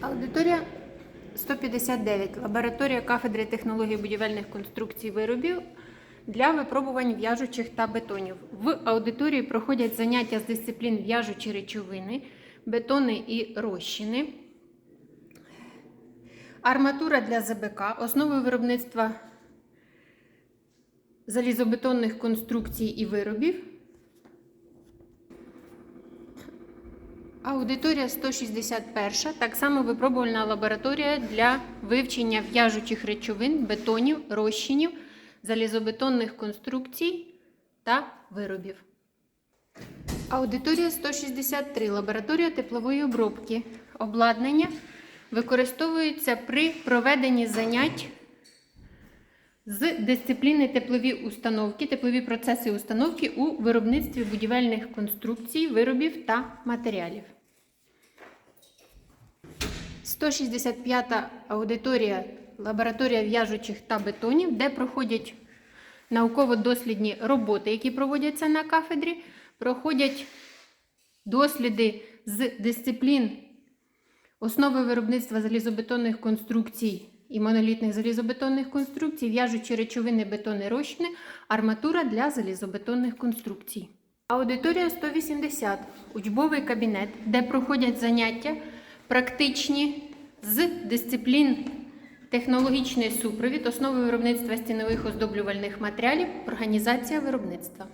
Аудиторія 159. Лабораторія кафедри технології будівельних конструкцій виробів для випробувань в'яжучих та бетонів. В аудиторії проходять заняття з дисциплін в'яжучі речовини, бетони і розчини. Арматура для ЗБК, основи виробництва залізобетонних конструкцій і виробів. Аудиторія 161, так само випробувальна лабораторія для вивчення в'яжучих речовин, бетонів, розчинів, залізобетонних конструкцій та виробів. Аудиторія 163, лабораторія теплової обробки. Обладнання використовується при проведенні занять з дисципліни теплові установки, теплові процеси установки у виробництві будівельних конструкцій, виробів та матеріалів. 165 аудиторія лабораторія в'яжучих та бетонів, де проходять науково-дослідні роботи, які проводяться на кафедрі, проходять досліди з дисциплін основи виробництва залізобетонних конструкцій і монолітних залізобетонних конструкцій, в'яжучі речовини бетони розчини, арматура для залізобетонних конструкцій. Аудиторія 180 учбовий кабінет, де проходять заняття практичні з дисциплін технологічний супровід, основи виробництва стінових оздоблювальних матеріалів, організація виробництва.